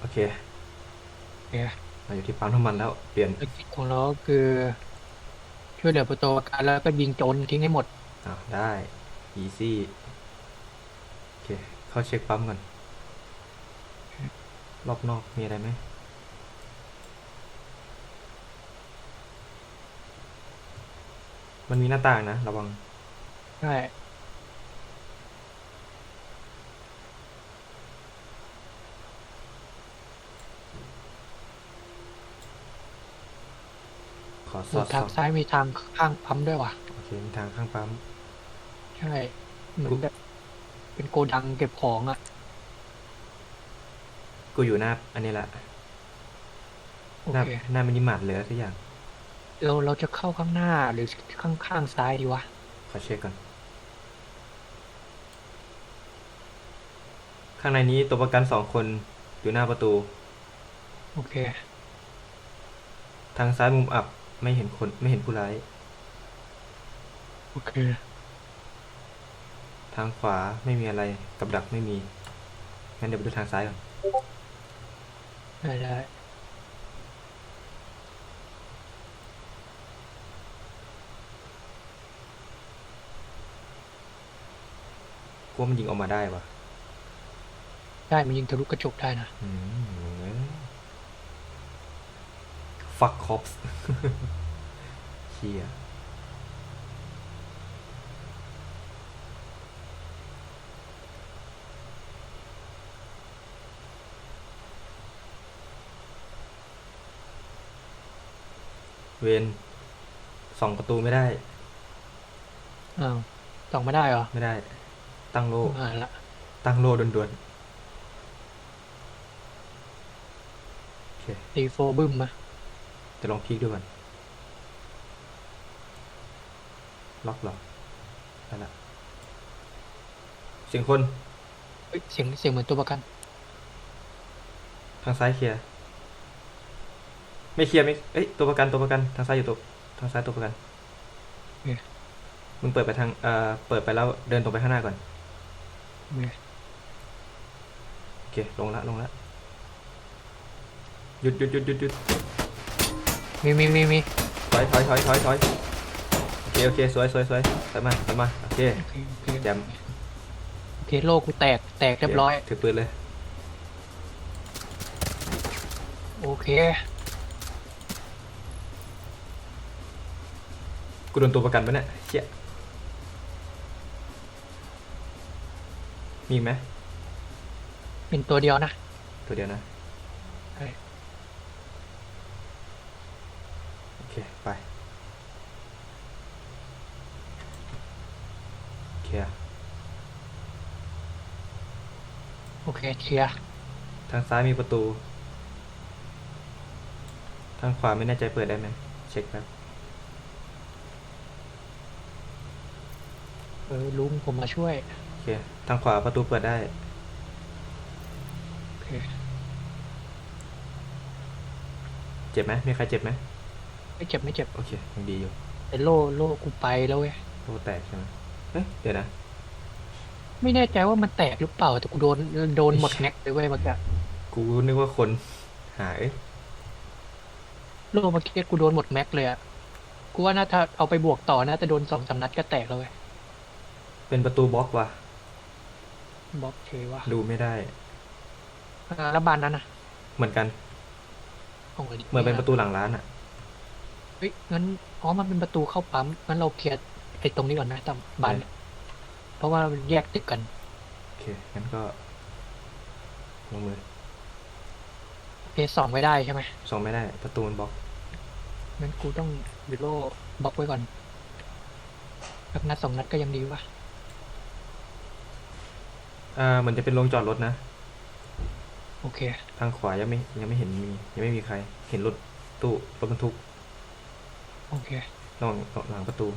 โอเคโอเคเราอยู่ที่ปั๊มน้ำมันแล้ว เปลี่ยนภารกิจของเราก็คือ ช่วยเหลือประตูประกันแล้วก็ยิงโจรทิ้งให้หมดอ้าวได้ easy โอเค เข้าเช็คปั๊มก่อน รอบนอกมีอะไรไหมมันมีหน้าต่างนะ ระวัง ใช่ สส่อวนดทางส่องซ้ายมีทางข้างปั๊มด้วยว่ะโอเคมีทางข้างปั๊มใช่เหมือนแบบเป็นโกดังเก็บของอะ กูอยู่หน้า อันนี้แหละโอหน้าเคหน้ามินิมาร์ทเลยทุกอย่าง เราเราจะเข้าข้างหน้าหรือข้างข้างซ้ายดีวะ ขอเช็คก่อน ข้างในนี้ตัวประกันสองคนอยู่หน้าประตู โอเค ทางซ้ายมุมอับ ไม่เห็นคนไม่เห็นผู้ร้าย โอเค ทางขวาไม่มีอะไรกับดักไม่มี งั้นเดี๋ยวไปดูทางซ้ายก่อน ได้ได้กลัวมันยิงออกมาได้วะได้มันยิงทะลุกระจกได้นะ อืม ฟักคอปส์เชียเวนส่องประตูไม่ได้ อ้าวส่องไม่ได้เหรอ ไม่ได้ ตั้งโล่อ่านละตั้งโล่ด่วนๆโอเคตีโฟบึ้มมา จะลองพีกดูก่อนล็อกเหรอได้ละเสียงคนเฮ้ยเสียงเสียงเหมือนตัวประกัน ทางซ้ายเคลียร์ไม่เคลียร์ไม่เอ้ยตัวประกันตัวประกันทางซ้ายอยู่ตัวทางซ้ายตัวประกันโอเคมึงเปิดไปทางเอ่อเปิดไปแล้วเดินตรงไปข้างหน้าก่อนโอเคโอเคลงละลงละหยุดหยุดหยุดหยุดหยุด มีมีมีมีถอยถอยถอยถอยถอยโอเคโอเคสวยสวยสวยถอยมาถอยมาโอเคโอเคโอเคแจมโอเคโลกูแตกแตกเรียบร้อยถือปืนเลยโอเคกูโดนตัวประกันปะเนี่ยเชี่ยมีอีกไหมเป็นตัวเดียวนะ ตัวเดียวนะ ใช่ โอเค ไปเคลียร์โอเคเคลียร์ทางซ้ายมีประตู ทางขวาไม่แน่ใจเปิดได้ไหมเช็คแป๊บเออลุงผมมาช่วย โอเค ทางขวาประตูเปิดได้ โอเค เจ็บไหมมีใครเจ็บไหม ไม่เจ็บไม่เจ็บโอเคยังดีอยู่แต่โลโลกูไปแล้วเว้ยโล่แตกใช่ไหมเฮ้ยเดี๋ยวนะไม่แน่ใจว่ามันแตกหรือเปล่า แต่กูโดนโดนหมดแม็กเลยเว้ยเมื่อกี้กูนึกว่าคนหายโลเมื่อกี้กูโดนหมดแม็กเลยอะกูว่าน่าจะเอาไปบวกต่อนะแต่โดนสองสามนัดก็แตกแล้วเว้ยเป็นประตูบล็อกว่ะบล็อกเฉยว่ะดูไม่ได้อ่าแล้วบานนั้นนะเหมือนกันเอาไว้ดิเหมือนเป็นประตูหลังร้านอะ เฮ้ยงั้นอ๋อมันเป็นประตูเข้าปั๊มงั้นเราเคลียร์ไอ้ตรงนี้ก่อนนะตั้มบานได้เพราะว่ามันแยกตึกกัน โอเค งั้นก็ลงมือเพสองไม่ได้ใช่ไหมส่งไม่ได้ ประตูมันบล็อก งั้นกูต้องบิโลบล็อกไว้ก่อนสักนัดสองนัดก็ยังดีวะอ่าเหมือนจะเป็นโรงจอดรถนะ โอเค ทางขวายังไม่ยังไม่เห็นมี ยังไม่มีใคร เห็นรถตู้รถบรรทุก โอเคระหว่างหลังประตู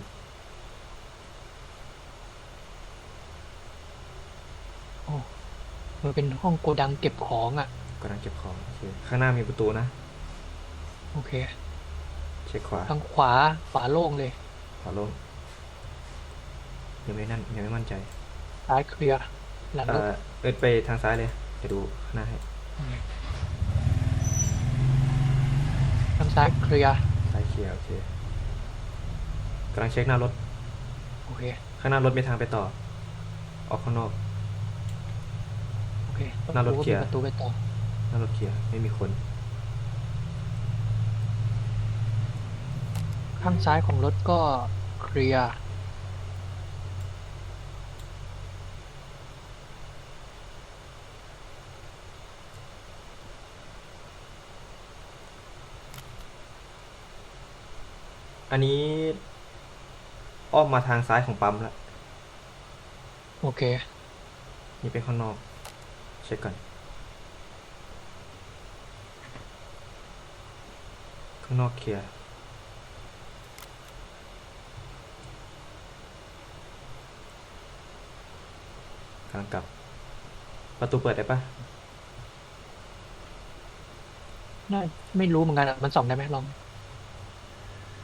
มันเป็นห้องโกดังเก็บของอะ กำลังเก็บของโอเคข้างหน้ามีประตูนะ โอเค เช็คขวาทางขวาขวาโล่งเลยขวาลงยังไม่นั่นยังไม่มั่นใจซ้ายเคลียร์หลังเอ่รถอเอิร์ดไปทางซ้ายเลยไปดูข้างหน้าให้โอเคซ้ายเคลียร์ซ้ายเคลียร์โอเค กำลังเช็คหน้ารถ โอเค ข้างหน้ารถมีทางไปต่อ ออกข้างนอก โอเคหน้ารถเคลียร์ประตูไปต่อ หน้ารถเคลียร์ไม่มีคน ข้างซ้ายของรถก็เคลียร์ อันนี้ อ้อมมาทางซ้ายของปั๊มแล้วโอเค นี่เป็นข้างนอก เช็คก่อน ข้างนอกเคลียร์กำลังกลับ ประตูเปิดได้ปะน่าไม่รู้เหมือนกันอะมันส่องได้ไหมลอง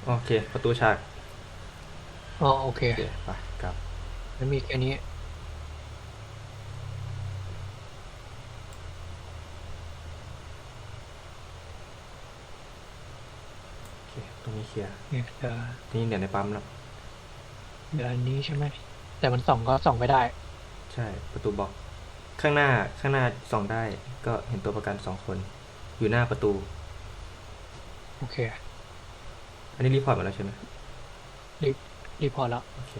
โอเค ประตูฉาก อ๋อโอเคโอเคไปกลับมันมีแค่นี้โอเคตรงนี้เคลียร์เนี่ยเดี๋ยวนี่เดี๋ยวในปั๊มแล้วเดี๋ยวอันนี้ใช่ไหมแต่มันส่องก็ส่องไม่ได้ ใช่ประตูบอกข้างหน้าข้างหน้าส่องได้ ก็เห็นตัวประกันสองคน อยู่หน้าประตู โอเค อันนี้รีพอร์ตมาแล้วใช่ไหมรี พอร์ตแล้ว โอเค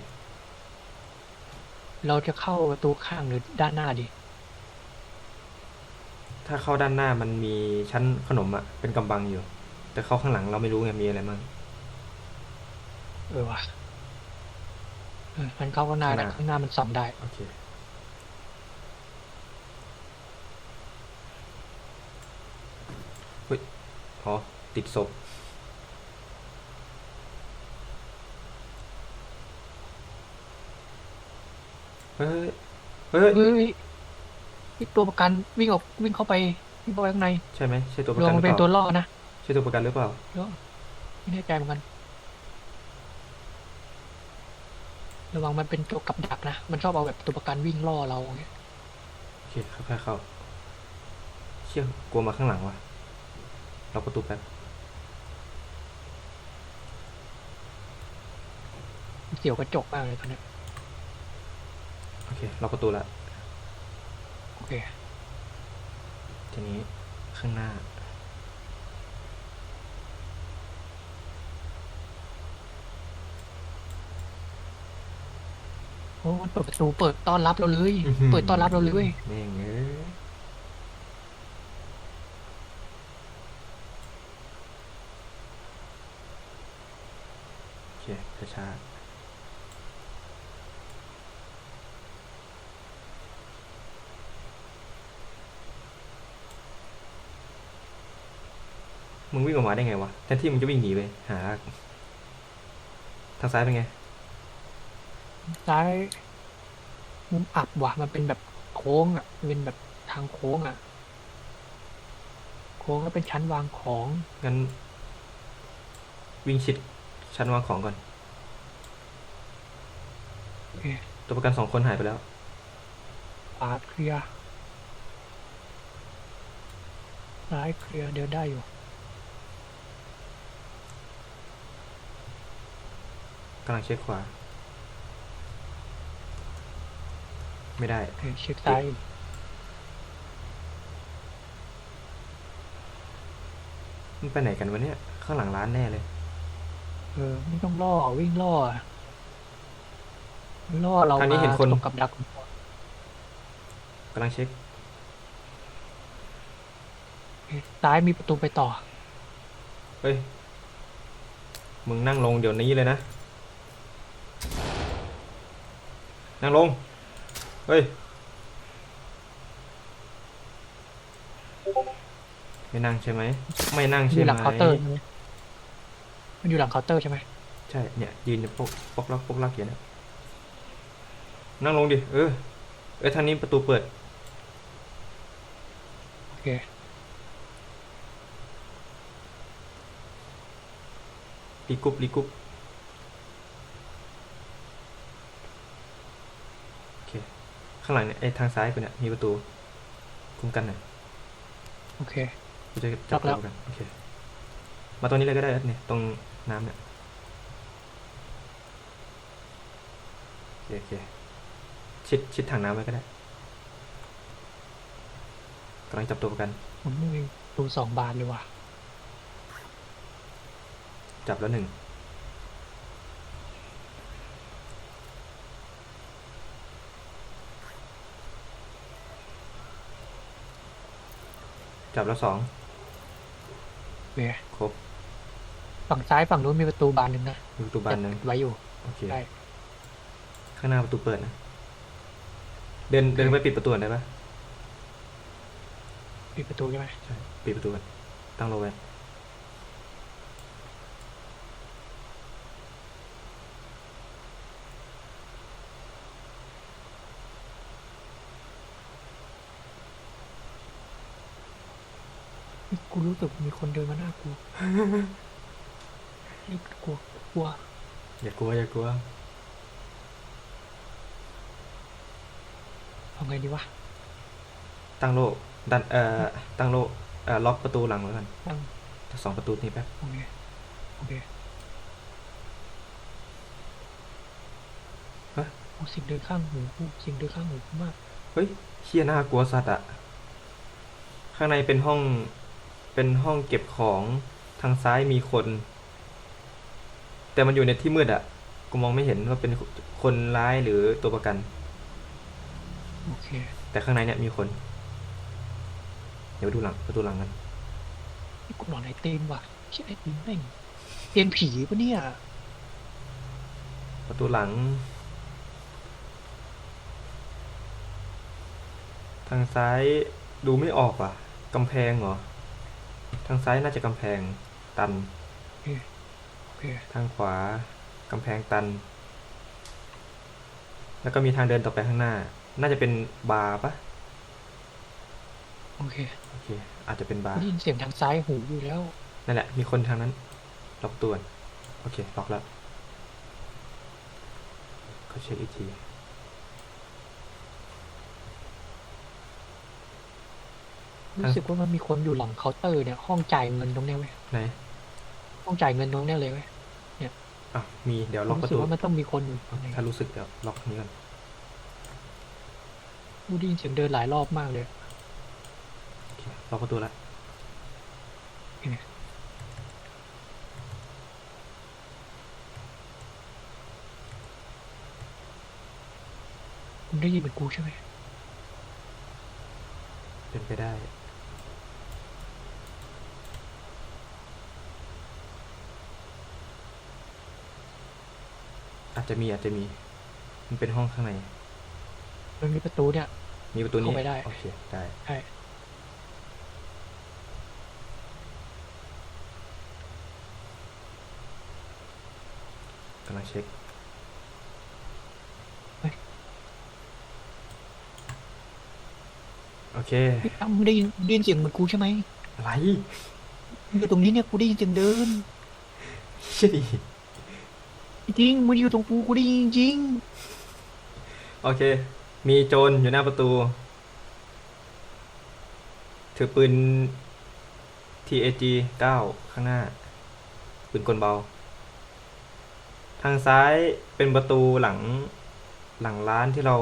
เราจะเข้าประตูข้างหรือด้านหน้าดี ถ้าเข้าด้านหน้ามันมีชั้นขนมอะเป็นกำบังอยู่ แต่เข้าข้างหลังเราไม่รู้ไงมีอะไรมั่งเออว่ะเออมันเข้าข้างหน้าข้างหแต่น้าข้างหน้ามันส่องได้ โอเค เฮ้ยอ๋อติดศพ เฮ้ยเฮ้ยเฮ้ยนี่ตัวประกันวิ่งออกวิ่งเข้าไปวิ่งเข้าไปข้างในใช่ไหมใช่ตัวประกันหรือเป็นเปตัวล่าล่อนะใช่ตัวประกันหรือเปล่าเไม่แน่ใจเหมือนกัน ระวังมันเป็นตัวกับดักนะ มันชอบเอาแบบตัวประกันวิ่งล่อเราอย่างเงี้ยโอเคค่อยๆเข้าเชี่ยกลัวมาข้างหลังว่ะล็อกประตูแป๊บเสียวกระจกมากเลยตอนเนี้ย เคล็อกประตูแล้วโอเค ทีนี้ข้างหน้า โอ้มันเปิดประตูเปิดต้อนรับเราเลย อื้อหือ เปิดต้อนรับเราเลยเว้ยแม่งเอ้ยโอเคช้าๆ มึงวิ่งออกมาได้ไงวะแทนที่มึงจะวิ่งหนีไปหา ทางซ้ายเป็นไง ซ้ายมุมอับว่ะ มันเป็นแบบโค้งอะเป็นแบบทางโค้งอะ โค้งแล้วเป็นชั้นวางของ งั้น วิ่งชิดชั้นวางของก่อน โอเคตัวประกันสองคนหายไปแล้ว ขวาเคลียร์ซ้ายเคลียร์เดินได้อยู่ำลังเช็คขวา ไม่ได้โอเคเช็คซ้ายมันไปไหนกันวะเนี่ย ข้างหลังร้านแน่เลย เออไม่ต้องล่อวิ่งล่ออะล่อเราทางนี้มาเห็นคนตกกับดักกำลังเช็คโอเคซ้ายมีประตูไปต่อ เฮ้ย มึงนั่งลงเดี๋ยวนี้เลยนะ นั่งลง เฮ้ย ไม่นั่งใช่ไหม ไม่นั่งอใช่ยู่ไหหมลังเคาน์เตอร์ใช่ไหมมันอยู่หลังเคาน์เตอร์ใช่ไหมใช่ เนี่ย ยืนอยู่ปกปกลักปกลักอย่างเนี้ยนั่งลงดิ เออ เอ้ยทางนี้ประตูเปิด โอเครีกรุ๊ปรีกรุ๊ปโอเค ข้างหลังเนี่ยไอ้ทางซ้ายกูเนี่ยมีประตูคุ้มกันหน่อยโอเค กูจะจับล็อกแล้ว ตัวกันโอเคมาตรงนี้เลยก็ได้เนี่ยตรงน้ำเนี่ยโอเคโอเคชิดชิดถังน้ำไว้ก็ได้กำลังจับตัวประกัน ผมไม่มีดูสองบานเลยว่ะจับแล้วหนึ่ง จับแล้วสองโอเคครบฝั่งซ้ายฝั่งนู้นมีประตูบานหนึ่งนะมีประตูบานหนึ่งไว้อยู่โอเคได้ข้างหน้าประตูเปิดนะ เดินเดินไปปิดประตูก่อนได้ปะปิดประตูใช่ไหมใช่ปิดประตูก่อนตั้งโลไว้กู รู้สึกมีคนเดินมาหน้ากูนี่กลัวกลัว อย่ากลัวอย่ากลัวเอาไงดีวะ ตั้งโลดันเอ่อตั้งโลเอ่อล็อกประตูหลังไว้ก่อนตั้งจะสองประตูนี้แป๊บโอเคโอเคฮะโอ้สิ่งเดินข้างหูกูสิ่งเดินข้างหูกูมาก เฮ้ยเชี่ยน่ากลัวสัตว์อะข้างในเป็นห้อง เป็นห้องเก็บของทางซ้ายมีคน แต่มันอยู่ในที่มืดอะกูมองไม่เห็นว่าเป็นคนร้ายหรือตัวประกัน โอเค แต่ข้างในเนี่ยมีคน เดี๋ยวดูหลังประตูหลังกันนี่กูนอนไอเต็มว่ะเชี่ยไอเต็มแม่งเตียนผีปะเนี่ย ประตูหลัง ทางซ้ายดูไม่ออกว่ะกำแพงเหรอ ทางซ้ายน่าจะกำแพงตันโอเคทางขวากำแพงตัน แล้วก็มีทางเดินต่อไปข้างหน้า น่าจะเป็นบาร์ปะโอเค โอเค อาจจะเป็นบากูร์ได้ยินเสียงทางซ้ายหูอยู่แล้ว นั่นแหละ มีคนทางนั้น ล็อกตัวก่อนโอเค ล็อกแล้ว ก็เช็คอีกที รู้สึกว่ามันมีคนอยู่หลังเคาน์เตอร์เนี่ยห้องจ่ายเงินตรงเนี้ยเว้ยไหนห้องจ่ายเงินตรงเนี้ยเลยเว้ยอะมีเดี๋ยวล็อกปรู้ระสึกตูว่ามันต้องมีคนอยู่ข้างในถ้ารู้สึกเดี๋ยวล็อกนี้ก่อนกูได้ยินเสียงเดินหลายรอบมากเลยโอเคล็อกประตูแล้วมึงได้ยินเหมือนกูใช่ไหมเป็นไปได้ อาจจะมีอาจจะมี มันเป็นห้องข้างใน มันมีประตูเนี่ย มีประตูนี้เข้าไปได้ โอเค ได้ใช่กำลังเช็คโอเคเฮ้ยอ้าวมึงได้ยินมึงได้ยินเสียงเหมือนกูใช่ไหมอะไรมึงอยู่ตรงนี้เนี่ยกูได้ยินเสียงเดินเชี่ยดิ จริงมึงอยู่ตรงกูกูได้ยินจริงโอเค มีโจรอยู่หน้าประตู ถือปืน TAG 9 ข้างหน้า ปืนกลเบา ทางซ้ายเป็นประตูหลังหลังร้านที่เรา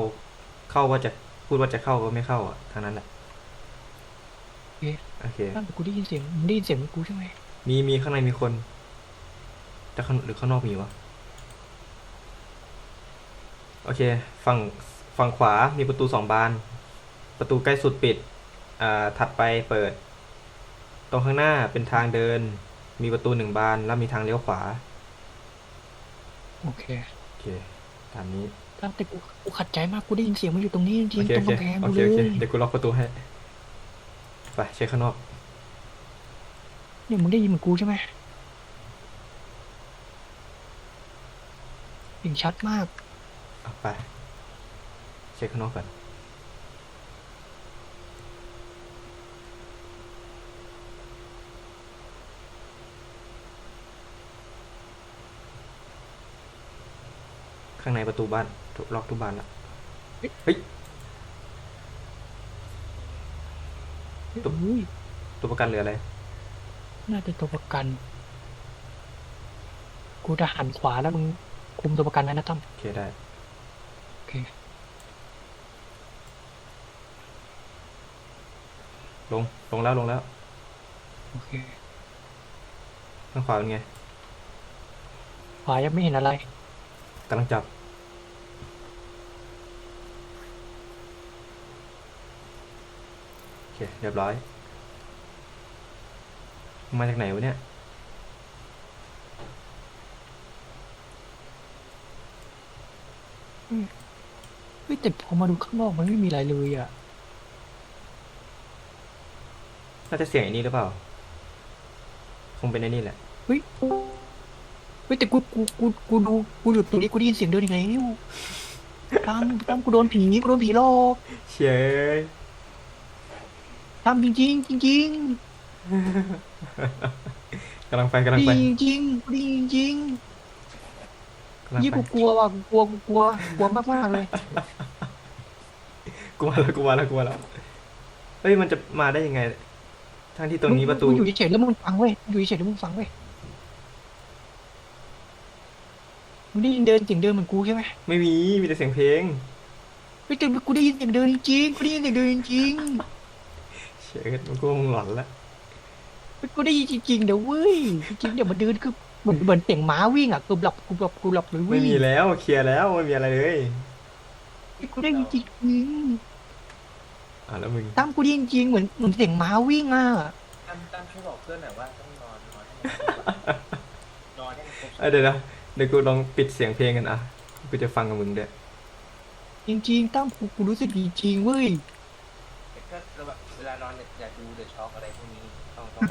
เข้าว่าจะพูดว่าจะเข้าก็ไม่เข้าอะทางนั้นแหละเอ๊ะโอเคอ้าวแต่กูได้ยินเสียงมึงได้ยินเสียงเหมือนกูใช่ไหมมีมีข้างในมีคน แต่ข้างหรือข้างนอกมีวะ โอเค ฝั่งฝั่งขวามีประตูสองบาน ประตูใกล้สุดปิด อ่า ถัดไปเปิด ตรงข้างหน้าเป็นทางเดิน มีประตูหนึ่งบาน แล้วมีทางเลี้ยวขวา โอเค โอเค ตามนี้ตั้งแต่กูกูขัดใจมาก กูได้ยินเสียงมันอยู่ตรงนี้จริโองเคๆตรโองเคกำแพงโอกูเคเลโอเคยเดี๋ยวกูล็อกประตูให้ ไปเช็คข้างนอก เนี่ยมึงได้ยินเหมือนกูใช่ไหมเสียงชัดมากเอา ไป เช็คข้างนอกก่อน ข้างในประตูบ้านถูกล็อกทุกบานละเฮ้ยเฮ้ยตุ๊บอุ้ยตัวประกันเหลืออะไร น่าจะตัวประกัน กูจะหันขวาแล้วมึงคุมตัวประกันไว้นะตั้มโอเคได้ โอเค ลง ลงแล้ว ลงแล้ว โอเคข้างขวาเป็นไงขวายังไม่เห็นอะไรกำลังจับ โอเค เรียบร้อย มาจากไหนวะเนี่ยเฮ้ยแต่พอมาดูข้างนอกมันไม่มีอะไรเลยอะ น่าจะเสียงไอ้นี่หรือเปล่า คงเป็นไอ้นี่แหละ เฮ้ยเฮ้ยแต่กูกูกูกูดูกูหยุดตรงนี้กูได้ยินเสียงเดินอีกแล้วตามตามกูโดนผีกูโดนผีหลอกเชยทำจริงจริงๆจริงกำลังไปกำๆลังดีไปจริงๆดีจริงกำลังๆยี่ไปกูกลัวว่ะกูกลัวกูกลัวกลัวมากมากๆเลยกลัวแล้วกลัวแล้วกลัวแล้วเฮ้ยมันจะมาได้ยังไง ทั้งที่ตรงนี้ประตู มึงอยู่เฉยๆแล้วมึงฟังเว้ยอยู่เฉยๆแล้วมึงฟังเว้ยมึงได้ยินเดินเสียงเดินเหมือนกูใช่ไหมไม่มีมีแต่เสียงเพลงเฮ้ยแต่กูได้ยินเสียงเดินจริงๆกูได้ยินเสียงเดินจริงเชยมันก็คงหลอนละๆเฮ้ยกูได้ยินจริงๆเดี๋ยวเว้ยจริงๆเดี๋ยวมันเดินคือเหมือนเหมือนเสียงม้าวิ่งอะกูหลับกูหลับกูหลับเลยเว้ไม่ยมีแล้วเคลียร์แล้วไม่มีอะไรเลยเฮ้ยกูได้ยินจริง อะแล้วมึงๆตั้มกูได้ยินจริงเหมือนเหมือนเสียงม้าวิ่งอะตั้มตั้มช่วยบอกเพื่อนหน่อยว่าต้องนอนนอนให้มันนอนให้มันครบเอ้ยเดี๋ยวนะเดี๋ยวกูลองปิดเสียงเพลงกันอะกูจะฟังกับมึงด้วยจริงๆตั้มกูกูรู้สึกดีจริงเว้ยก็เราแบบเวลานอนอย่าดูเดอะช็อคอะไรพวกนี้ต้องต้อง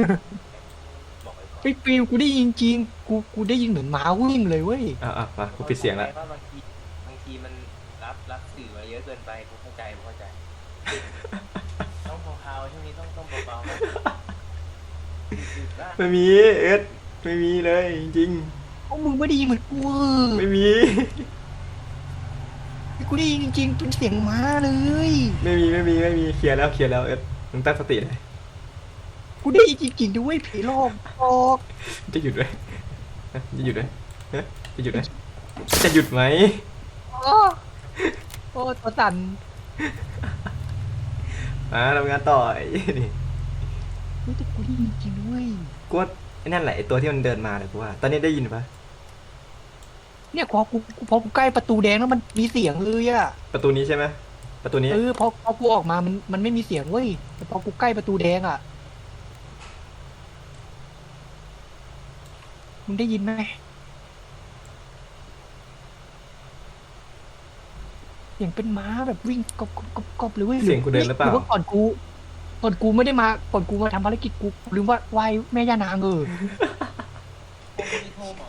บอกไว้ก่อนไอ้ฟิลกูได้ยินจริงกูกูได้ยินเหมือนม้าวิ่งเลยเว้ยอะอะมากูปิดเสียงละว่าบางทีบางทีมันรับรับสื่อมาเยอะเกินไปกูเข้าใจกูเข้าใจ ต้องเบาๆช่วงนี้ต้องต้องเบาๆดึกๆบ้าง ไม่มีเอ็ดไม่มีเลยจริงเพราะมึงไม่ได้ยินเหมือนกูเว้ๆยไม่มี กูได้ยินจริงๆเป็นเสียงม้าเลย ไม่มีไม่มีไม่มีเคลียร์แล้วเคลียร์แล้วเอ็ดมึงตั้งสติเลยกูได้ยินจริงๆด้วยผีหลอกหลอกจะหยุดไหมฮะจะหยุดไหมฮะจะหยุดไหมจะหยุดไหมอ๋อโอ้ตัวสั่นอ่าทำงานต่อไอ้นี่เฮ้ยแต่กูได้ยินจริงด้วย กูว่าไอ้นั่นแหละไอ้ตัวที่มันเดินมาเลยกูว่า ตอนนี้ได้ยินปะเนี่ยพอกูพอกูใกล้ประตูแดงแล้วมันมีเสียงเลยอะประตูนี้ใช่ไหมประตูนี้ เออพอพอกูออกมามันมันไม่มีเสียงเว้ยแต่พอกูใกล้ประตูแดงอะมึงได้ยินไหมเสียงเป็นม้าแบบวิ่งกอบกอบกอบกอบเลยเว้ยเสียงกูเดินหรือเปล่า ว่าก่อนกู ก่อนกูไม่ได้มาก่อนกูมาทำภารกิจกูลืมว่าไหวายแม่ย่านางเออโอ้ยโทรหมอ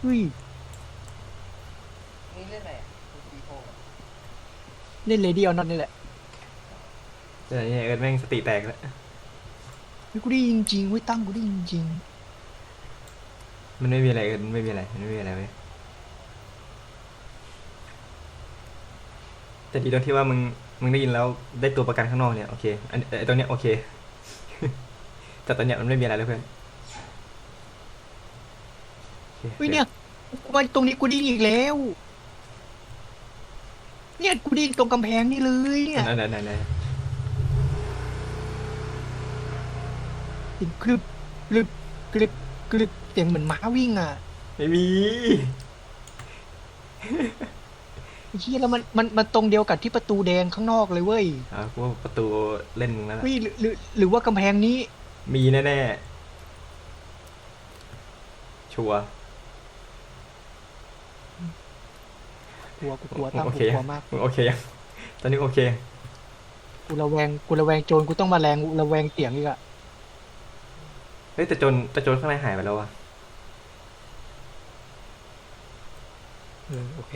เฮ้ยนี่เล่นอะไรอะคุณตีโทรเหรอเล่นเลดี้ออนนี่แหละเดี๋ยวนี้เอิร์ธแม่งสติแตกแล้วเฮ้ยกูได้ยินจริงเว้ยตั้มกูได้ยินจริงมันไม่มีอะไรเอิร์ธมันไม่มีอะไรมันไม่มีอะไรเว้ยแต่ดีตรงที่ว่ามึง มึงได้ยินแล้วได้ตัวประกันข้างนอกเนี่ยโอเคอันไอ้ตรงเนี้ยโอเค แต่ตอนเนี้ยมันไม่มีอะไรแล้วเพื่อนโอคเฮ้ยเนี่ยกูมาตรงนี้กูได้ยินอีกแล้ว เนี่ยกูได้ยินตรงกำแพงนี่เลยเนี่ยไหนไหนไหนไหนเสียงกรึบกรึบกรึบกรึบเสียงเหมือนม้าวิ่งอะ ไม่มีไอ้ เฮียแล้วมันมันมันตรงเดียวกับที่ประตูแดงข้างนอกเลยเว้ยอ่ากูว่าประตูเล่นมึงแล้วล่ะเฮ้ยหรือหรือหรือว่ากำแพงนี้ มีแน่ๆชัวร์กลัวกูกลัวตั้มโอกูเคกลัวมากมึงโอเคยังตอนนี้โอเค กูระแวงกูระแวงโจรกูต้องมาแรงระแวงเสียงอีกอะเฮ้ยแต่โจนแต่โจนข้างในหายไปแล้ววะ เออโอเค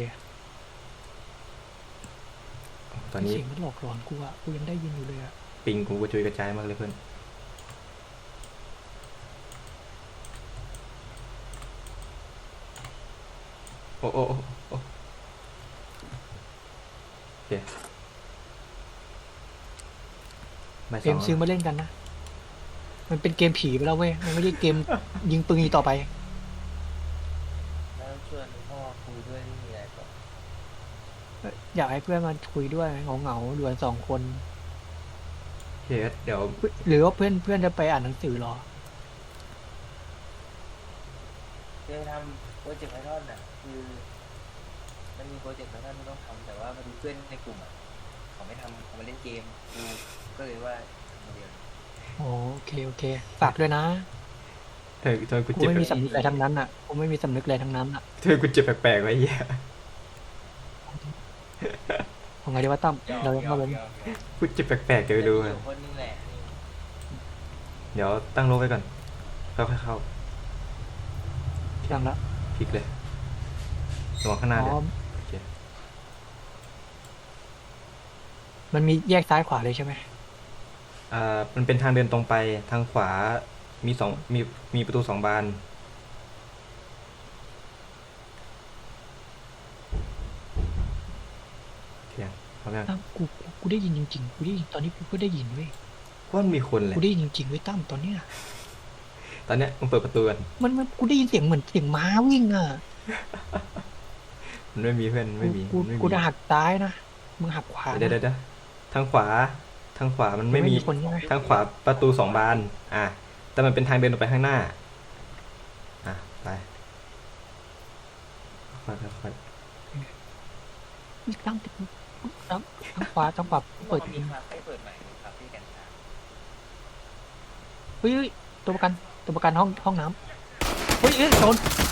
ตอนนี้เสียงมันหลอกหลอนกูอะกูยังได้ยินอยู่เลยอะปิงกูกระจุยกระจายมากเลยเพื่อนโอ้โอ้โอ้โอ้โอเคบ่ายเกสอมงซื้อมาเล่นกันนะ มันเป็นเกมผีไปแล้วเว้ย มันไม่ใช่เกมยิงปืนอีกต่อไปชวนพ่อคุยด้วยไม่มีอะไรหรอก อยากให้เพื่อนมาคุยด้วยเหงาเหงาๆอยู่กันสองคนเฮดเดี๋ยวหรือว่าเพื่อนเพื่อนจะไปอ่านหนังสือเหรอ เคยทำโปรเจกต์ไพทอนอะ คือมันมีโปรเจกต์ไพทอนที่ต้องทำแต่ว่าพอดีเพื่อนในกลุ่มอะเขาไม่ทำเขามาเล่นเกมกูก็เลยว่าทำคนเดียวโอเคโอเค ฝากด้วยนะเธอเธอกูกูเจ็บไม่มีสำนึกอะไรทั้งนั้นอะกูไม่มีสำนึกอะไรทั้งนั้นอะ เธอกูเจ็บแปลกๆไว้เหี้ย เอาไงดีว่าตั้มเรายังเข้าไปหยอกหยอกกูเจ็บแปลกๆแกไปดูแต่อะมีอยู่คนนึงแหละนี่เดี๋ยวตั้งโลไว้ก่อนค่อยๆเข้ายังละพลิกเลยระวังข้างหน้าอ๋เลอยโอเคมันมีแยกซ้ายขวาเลยใช่ไหมอ่ามันเป็นทางเดินตรงไปทางขวามีสองมีมีประตูสองบานเทียง พร้อมยังตั้มกูกูกูได้ยินจริงๆกูได้ยินตอนนี้กูก็ได้ยินเว้ยว่ามันมีคนเลยกูได้ยินจริงๆเว้ยตั้มตอนเนี้ยตอนเนี้ยมึงเปิดประตูกันมันมันกูได้ยินเสียงเหมือนเสียงม้าวิ่งอะมันไม่มีเพื่อนไม่มีกูมันไม่มีกูจะหักซ้ายนะมึงหักขวานะเดี๋ยวเดี๋ยวเดี๋ยวทางขวาทางขวามันไม่มีคนใช่ไหมทางขวาประตูสองบาน อะแต่มันเป็นทางเดินออกไปข้างหน้า อะไปค่อยๆค่อยตั้ มตั้มทางขวาทางขวาเปิดมีเองคาเฟ่เปิดใหม่คาเฟ่กันชาเฮ้ยเฮ้ยตัวประกันตัวประกันห้องห้องน้ำเฮ้ยเฮ้ยโดนๆ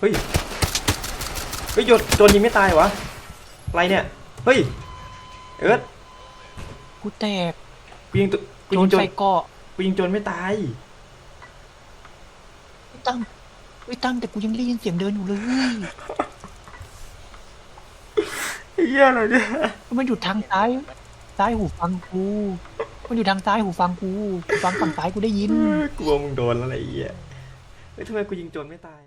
เฮ้ย เฮ้ยโยนโจนยิงไม่ตายวะอะไรเนี่ย เฮ้ย เอิร์ธกูแตกกูยิงตัวกูโดยินงโจนใส่เกาะกูยิงโจนไม่ตาย ไอ้ตั้มไอ้ตั้มแต่กูยังได้ยินเสียงเดินอยู่เลย เฮียอะไรเนี่ยมันอยู่ทางซ้าย ซ้ายหูฟังกู มันอยู่ทางซ้ายหูฟังกูหูฟังฝั่งซ้ายกูได้ยิน กลัวมึงโดนแล้วอะไรเงี้ยเฮ้ยทำไมกูยิงโจนไม่ตาย